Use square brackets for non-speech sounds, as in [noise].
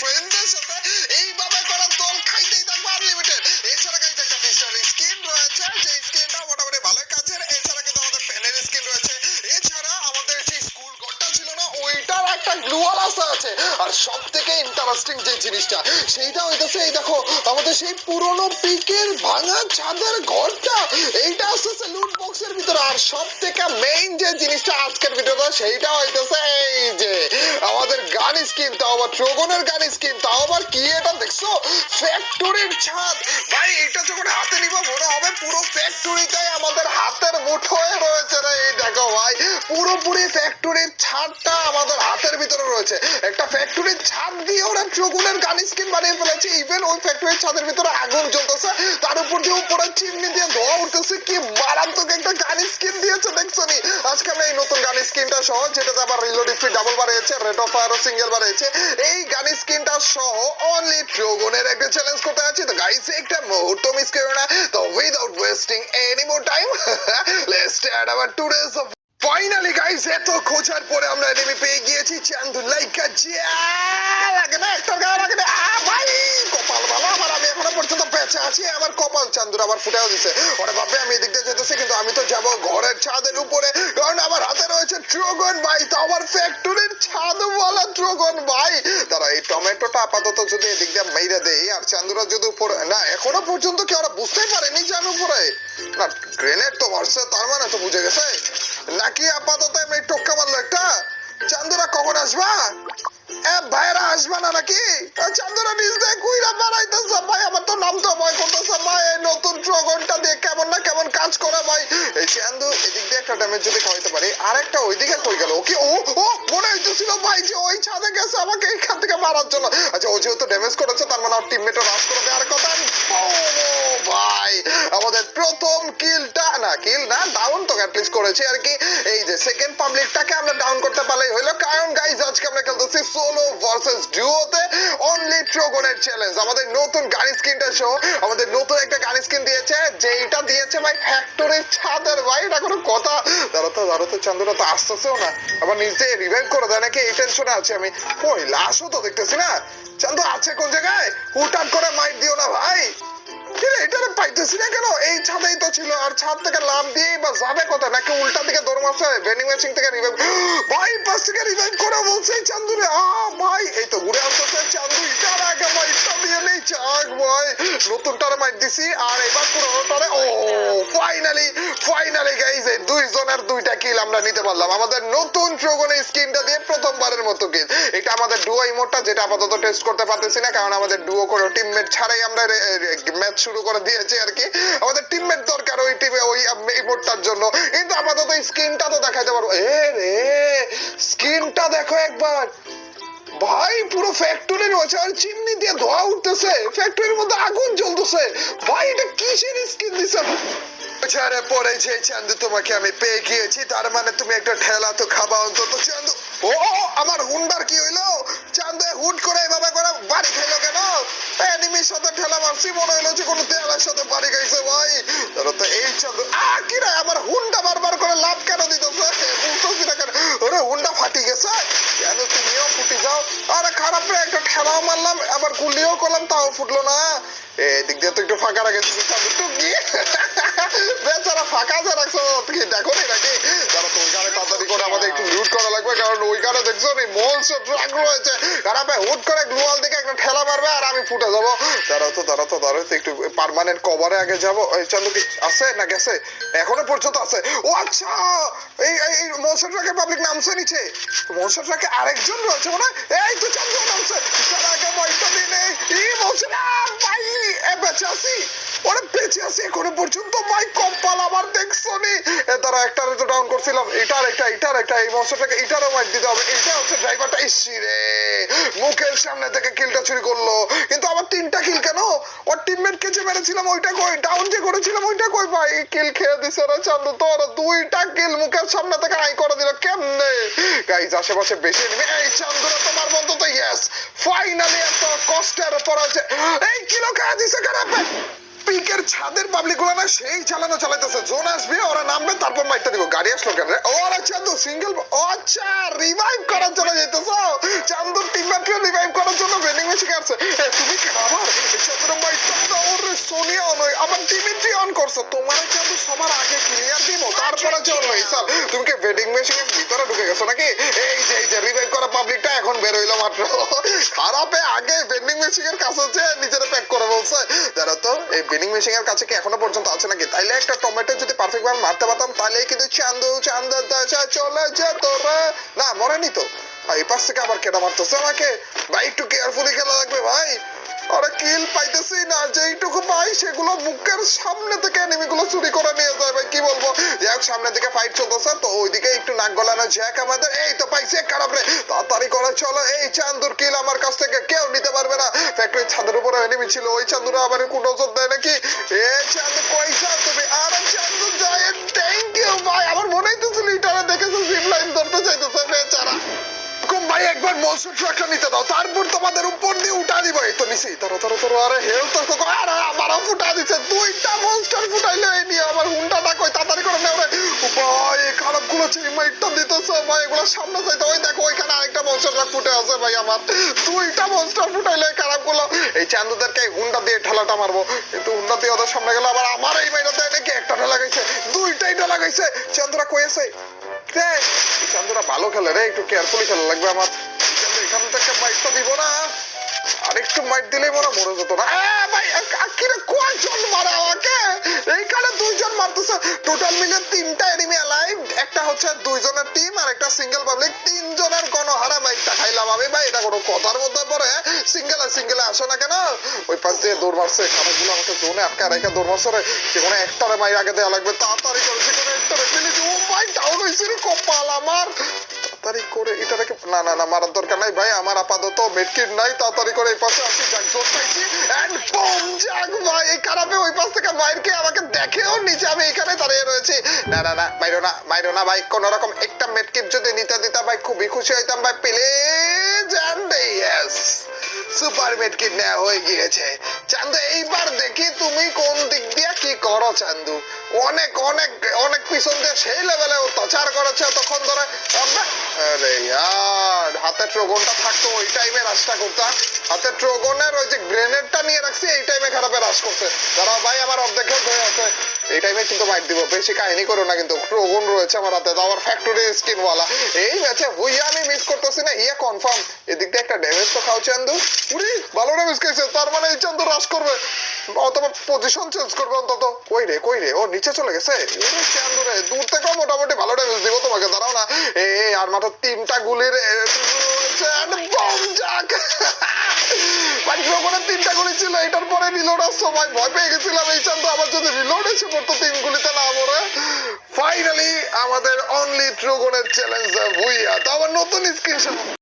ফ্রেন্ডদের সাথে থেকে ইন্টারেস্টিং যে জিনিসটা, সেইটা হইতেছে এই দেখো, আমাদের সেই পুরনো পিকের ভাঙা ছাদের ঘরটা, এইটা আসতেছে লুট বক্সের ভিতরে। আর সব থেকে মেইন যে জিনিসটা আজকের ভিডিওটা সেইটা হইতেছে এই যে, আমাদের গান স্কিন তাও আবার ট্রোগনের গান স্কিন তাও আবার কি এটা দেখছ? ফ্যাক্টরির ছাদ। ভাই এটা যখন হাতে নিব, মনে হবে পুরো ফ্যাক্টরিটাই আমাদের হাতের মুঠোয় রয়েছে রে, এই দেখো ভাই। পুরোপুরি ফ্যাক্টরির ছাদটা আমাদের হাতের ভিতরে রয়েছে। একটা ফ্যাক্টরির ছাদ ওরা ট্রোগনের গান স্কিন বানিয়ে ফেলেছে ইভেন ওই ফ্যাক্টরির ছাদের ভিতরে আগুন জ্বলতেছে, তার উপর দিয়ে উপরে চিমনি দিয়ে ধোয়া উঠতেছে, কি মারাত্মক একটা গান স্কিন দিয়েছে, দেখছ নি? আজকে আমরা এই নতুন গান স্কিনটা সহ যেটাতে আবার রিলোড স্পিড ডাবল বাড়িয়েছে রেট অফ ফায়ারও সিঙ্গেল বাড়িয়েছে, এই গান স্কিনটা সহ অনলি ট্রোগনের একটা চ্যালেঞ্জ করতে আছি তো গাইস একটা মুহূর্ত মিস করো না। তো without wasting any more time let's start our today's খোঁজার পরে আমরা এনিমি পেয়ে গিয়েছি চান্দু লাইকা লাগে না গায়ে লাগে না ভাই কপাল ভালো আমার আমি বেঁচে আছি আমার কপাল চান্দুর আবার ফুটেও দিছে। ওরে বাপরে, আমি এদিক দিয়ে যেতেছি, কিন্তু আমি তো যাব ঘরের ছাদের উপরে। কারণ আমার হাতে রয়েছে ট্রোগন ভাই, তো আমার ফ্যাক্টরির ছাদ বলা ট্রোগন ভাই। তারা এই টমেটোটা আপাতত যদি এদিক দিয়ে মেরে দেই, আর চান্দুরা যদি উপরে না, এখনও পর্যন্ত কি ওরা বুঝতেই পারেনি যে আমি উপরে? না গ্রেনেড তো মারছে, তার মানে তো বুঝে গেছে। নাকি আপাতত আমি টোক্কা মারলো একটা? চান্দুরা কখন আসবা? এ ভাইরা আসবা না নাকি? চান্দুরা নিজ দিয়ে কুইরা বাড়াইতেছে ভাই যদি খাওয়াইতে পারি। ওই ওইদিকে কই গেল? ওকে, ও ও, মনে হইতেছিল ভাই যে ওই ছাদে গেছে আমাকে এখান থেকে মারার জন্য। আচ্ছা ও যেহেতু ড্যামেজ করেছে, তার মানে আর টিমমেটও রাশ করে দেওয়ার কথা প্রথম কিলটা না কিল না ডাউন তো অ্যাটলিস্ট করেছি আর কি। এই যে সেকেন্ড পাবলিকটাকে আমরা ডাউন করতে পারলেই হইল কারণ গাইজ আজকে আমরা খেলতেছি সোলো ভার্সেস ডুওতে অনলি ট্রোগনের চ্যালেঞ্জ আমাদের নতুন গাড়ি স্কিনটা শো আমাদের নতুন একটা গাড়ি স্কিন দিয়েছে, যেইটা দিয়েছে ভাই ফ্যাক্টরির ছাদের। ভাই, এটা কোনো কথা। ধরো তো ধরো তো চন্দ্রা তো আসতেছেও না। আবার নিজে রিভাইভ করে দেয় নাকি? এই টেনশনে আছি আমি। কই, লাশও তো দেখতেছি না। চন্দ্র আছে কোন জায়গায়? হুটহাট করে মাইট দিও না ভাই। পাইতেছি না কেন? এই ছাদেই তো ছিল, আর ছাদ থেকে লাভ দিয়ে বা যাবে কোথায়? নাকি উল্টা দিকে দৌড় মারছে ভেন্ডিং মেশিন থেকে রিভাইভ [gasps] ভাই পাশ থেকে রিভাইভ করে বলছে এই চান্দুরে। আ ভাই, এই তো ঘুরে চান্দু ইটার আগে ভাই ইটা দিয়ে নেই। চাক ভাই নতুনটারে মাইট দিছি, আর এবার পুরোনোটারে ও ফাইনালি ফাইনালি গাইজ এই দুই জনের দুইটা কিল আমরা নিতে পারলাম। আমাদের নতুন ট্রোগনের স্কিনটা দিয়ে প্রথমবারের মতো কিল এটা আমাদের ডুও ইমোটটা যেটা আপাতত টেস্ট করতে পারতেছি না, কারণ আমাদের ডুও করে টিমমেট ছাড়াই আমরা ম্যাচ শুরু করে দিয়েছি, আর কি আমাদের টিমমেট দরকার ওই টিমে ওই ইমোটটার জন্য। কিন্তু আপাতত স্কিনটা তো দেখাইতে পারব এ রে স্কিনটা দেখো একবার। ভাই, পুরো ফ্যাক্টরি রয়েছে, আর চিমনি দিয়ে ধোয়া উঠতেছে। ফ্যাক্টরির মধ্যে আগুন জ্বলতেছে। ভাই, এটা কিসের স্কিন দিছে? ছেড়ে পড়েছে, চান্দু তোমাকে আমি পেয়ে গিয়েছি। তার মানে তুমি একটা ঠেলা তো খাবা অন্তত, চান্দু। ও আমার হুন্ডার কি হইল? চান্দু হুট করে এভাবে করে বাড়ি খাইলো কেন? এনিমির সাথে ঠেলা মারছি, মনে হইল যে কোনো দেয়ালের সাথে বাড়ি খাইছে ভাই। তো এই চান্দু আ, কি রে, আমার হুন্ডা বারবার করে লাভ কেন দিতেছে বুঝতেছি না কেন ওরে হুন্ডা ফাটি গেছে। কেন তুমিও ফুটি যাও? আরে, খারাপ রে, একটা ঠেলাও মারলাম, আবার গুলিও করলাম, তাও ফুটলো না। এদিক দিয়ে তো একটু ফাঁকা রাখেছি চান্দু টুকি বেচারা ফাঁকা যে রাখছো দেখো নাকি? লাগবে কারণ ওইখানে দেখছ নি মলস ট্রাক রয়েছে। খারাপ হুট করে গ্লুয়াল দিকে একটা ঠেলা মারবে আর আমি ফুটে যাব। দাঁড়াও তো দাঁড়াও তো দাঁড়াও তো, একটু পার্মানেন্ট কভারে আগে যাব। ওই চান্দু কি, আছে না গেছে? এখনও পর্যন্ত আছে। ও আচ্ছা! এই এই এই মলসা ট্রাকের পাবলিক নামছে নিচে। মলসা ট্রাকে আরেকজন রয়েছে মনে হয়। এই তো চান্দু নামছে। তার আগে বয়টা দিনে এই মলসা ভাই, এ বেঁচে আছি। ওরে বেঁচে আছি এখনও পর্যন্ত। ভাই, কম্পাল আমার তারা একটা তো ডাউন করছিলাম। এটার একটা এটার একটা এই মনস্টারটাকে এটারও মাইট দিতে হবে। এটা হচ্ছে ড্রাইভারটা ইসি রে! মুখের সামনে থেকে কিলটা চুরি করল। কিন্তু আমার তিনটা কিল কেন? ওর টিমমেট কে যে মেরেছিলাম, ওইটা কই? ডাউন যে করেছিলাম, ওইটা কই ভাই? কিল খেয়ে দিছে রে চান্দু তোর। দুইটা কিল মুখের সামনে থেকে আই করে দিল। কেমনে? গাইজ আশেপাশে বেশি নেবে এই চান্দুরা তোমার বন্ধু তো ইয়েস ফাইনালি এত কষ্টের পর আছে এই কিলো খেয়ে দিছে, খারাপ! পিকের ছাদের পাবলিকগুলো না সেই চালানো চালাইতেছে। জোন আসবে ওরা নামবে তারপর মাইটটা দিব। গাড়ি আসলো কেন ও আরে চান্দু সিঙ্গেল ও আচ্ছা রিভাইভ করার জন্য যেতেছো চান্দুর টিমমেটকে রিভাইভ করার জন্য ভেন্ডিং লাগছে এ, তুমি কেন আবার চন্দ্র মাইটটা দাও রে সোনিয়া নয় আবার ডিমিট্রি অন করছ। তোমার কিন্তু সবার আগে ক্লিয়ার দিব তারপরে চল নইসাল তুমি কি ভেডিং মেশিনের ভিতরে ঢুকে গেছো নাকি? এই যে এই যে রিভাইভ করা পাবলিকটা এখন বের হইল মাত্র। খারাপে আগে ভেন্ডিং মেশিনের কাছে যে নিজেরা প্যাক করে বলছে। জানো এই মেশিনের কাছে কি এখনও পর্যন্ত আছে নাকি? তাইলে একটা টমেটো যদি পারফেক্ট ভাবে মারতে পারতাম তাহলে কিন্তু চান্দু চান্দু দেশে চলে যেত রে না, মরেনি তো। এই পাশ থেকে আবার কেটা মারতেছে আমাকে? ভাই, একটু কেয়ারফুলি খেলা লাগবে, ভাই। আরে কিল পাইতেছি না, যেইটুকু পাই সেগুলো বুকের সামনে থেকে এনিমিগুলো চুরি করে নিয়ে যায় ভাই, কি বলব? যাই হোক, সামনের দিকে ফাইট চলতেছে, তো ওইদিকে একটু নাক গলানো জ্যাক আমাদের। এই তো পাইছে খারাপ রে। তাড়াতাড়ি করে চলো, এই চান্দুর কিল আমার কাছ থেকে কেউ নিতে পারবে না। ফ্যাক্টরির ছাদের উপরে এনিমি ছিল, ওই চান্দুরা আবার কোন নজর দেয় নাকি? এ চান্দু কইছা তুমি? আরে চান্দু যায় থ্যাংক ইউ ভাই। আমার মনে হইতেছিল ইটারে দেখেছ জিপ লাইন ধরতে চাইতেছে। ভাই, একবার মনসুন ট্রাকটা নিতে দাও। তারপর তোমাদের উপর দিয়ে উঠা দিব। এই তো নিছি। ধরো ধরো ধরো আরে হেলথ তো কো আরে আমারও ফুটা দিছে। দুইটা মনস্টার ফুটাইলে এই নিয়ে। আমার হুন্ডাটা কই তাড়াতাড়ি করে নেও রে। ভাই খারাপগুলো চিমাইটটা দিতেছে ভাই। এগুলো সামনে যাইতে ওই দেখো, ওইখানে আরেকটা মনস্টার ট্রাক ফুটে আছে ভাই আমার। দুইটা মনস্টার ফুটাইলে খারাপগুলো এই চান্দুদেরকে হুন্ডা দিয়ে ঠেলাটা মারবো। কিন্তু হুন্ডা দিয়ে ওদের সামনে গেলে আবার আমার এই মাইরাতে নাকি একটা ঠেলা লাগাইছে দুইটাই ঠেলা লাগাইছে চান্দুরা কই আছে? চান্দুরা ভালো খেলে রে, একটু কেয়ারফুলি খেলা লাগবে আমার। এখান থেকে মাইটটা দিব না। আর একটু মাইট দিলেই মনে মরে যেত না। ভাই কয়জন মারা আমাকে? এইখানে দুইজন মারতেছে। টোটাল মিলে তিনটা এনিমি অ্যালাইভ একটা হচ্ছে দুইজনের টিম আর একটা সিঙ্গেল পাবলিক তিনজনের মাইটটা খাইলাম আমি ভাই, এটা কোনো কথার মধ্যে পড়ে। সিঙ্গেলে সিঙ্গেলে আসে না কেন? ওই পাশ দিয়ে দৌড় মারছে। খারাপগুলো আমাকে জোনে রেখে দৌড় মারছে রে। একটারে মাই আগে দেওয়া লাগবে। তাড়াতাড়ি করে কোনো একটারে ও মাই ডাউন হয়েছে কপাল আমার। তাড়াতাড়ি করে এটাকে না না না, মারার দরকার নাই ভাই, আমার আপাতত মেডকিট নাই, তাড়াতাড়ি করে এই পাশে আসি, যাক, জোর পাইছি এন্ড বম যাক ভাই, এই খারাপে ওই পাশ থেকে মাইরকে আমাকে দেখেও নিচে আমি এখানে দাঁড়িয়ে রয়েছি। না না না, মাইরো না মাইরো না ভাই, কোন রকম একটা মেডকিট যদি নিতে দিতাম ভাই, খুবই খুশি হইতাম ভাই please and yes super medkit নেওয়া হয়ে গিয়েছে। চান্দু এইবার দেখি তুমি কোন দিক দিয়ে কি করো চান্দু অনেক অনেক অনেক পিছন দিয়ে সেই লেভেলে অত্যাচার করেছে তখন ধরে। আমরা আরে ইয়ার হাতে ট্রোগনটা থাকতো ওই টাইমে রাশটা করতাম হাতে ট্রোগনের ওই যে গ্রেনেডটা নিয়ে রাখছি, এই টাইমে খারাপে রাশ করছে। তারা ভাই, আমার অর্ধেক হয়ে আছে এই কিন্তু দিব। বেশি কাহিনী করো না কিন্তু। রয়েছে আমার হাতে। তো ফ্যাক্টরি এই ম্যাচে হুইয়া আমি মিস করতেছি না। ইয়া কনফার্ম এদিক দিয়ে একটা ড্যামেজ তো খাও চান্দু। ভালো ড্যামেজ খাইছে। তার মানে এই চান্দু রাশ করবে। অথবা পজিশন চেঞ্জ করবে অন্তত। কই রে কই রে? ও নিচে চলে গেছে? চান্দু রে। দূর থেকেও মোটামুটি ভালো ড্যামেজ দিব তোমাকে দাঁড়াও না। এ এ, আর মাত্র তিনটা গুলির গুলি ছিল, এটার পরে রিলোড আসতো, ভাই, ভয় পেয়ে গেছিলাম। এই চান্দ আবার যদি রিলোড এসে পড়তো তিন গুলিতে, না মরে। ফাইনালি আমাদের অনলি ট্রুগনের চ্যালেঞ্জ ভুইয়া। তো আবার নতুন স্ক্রিনশট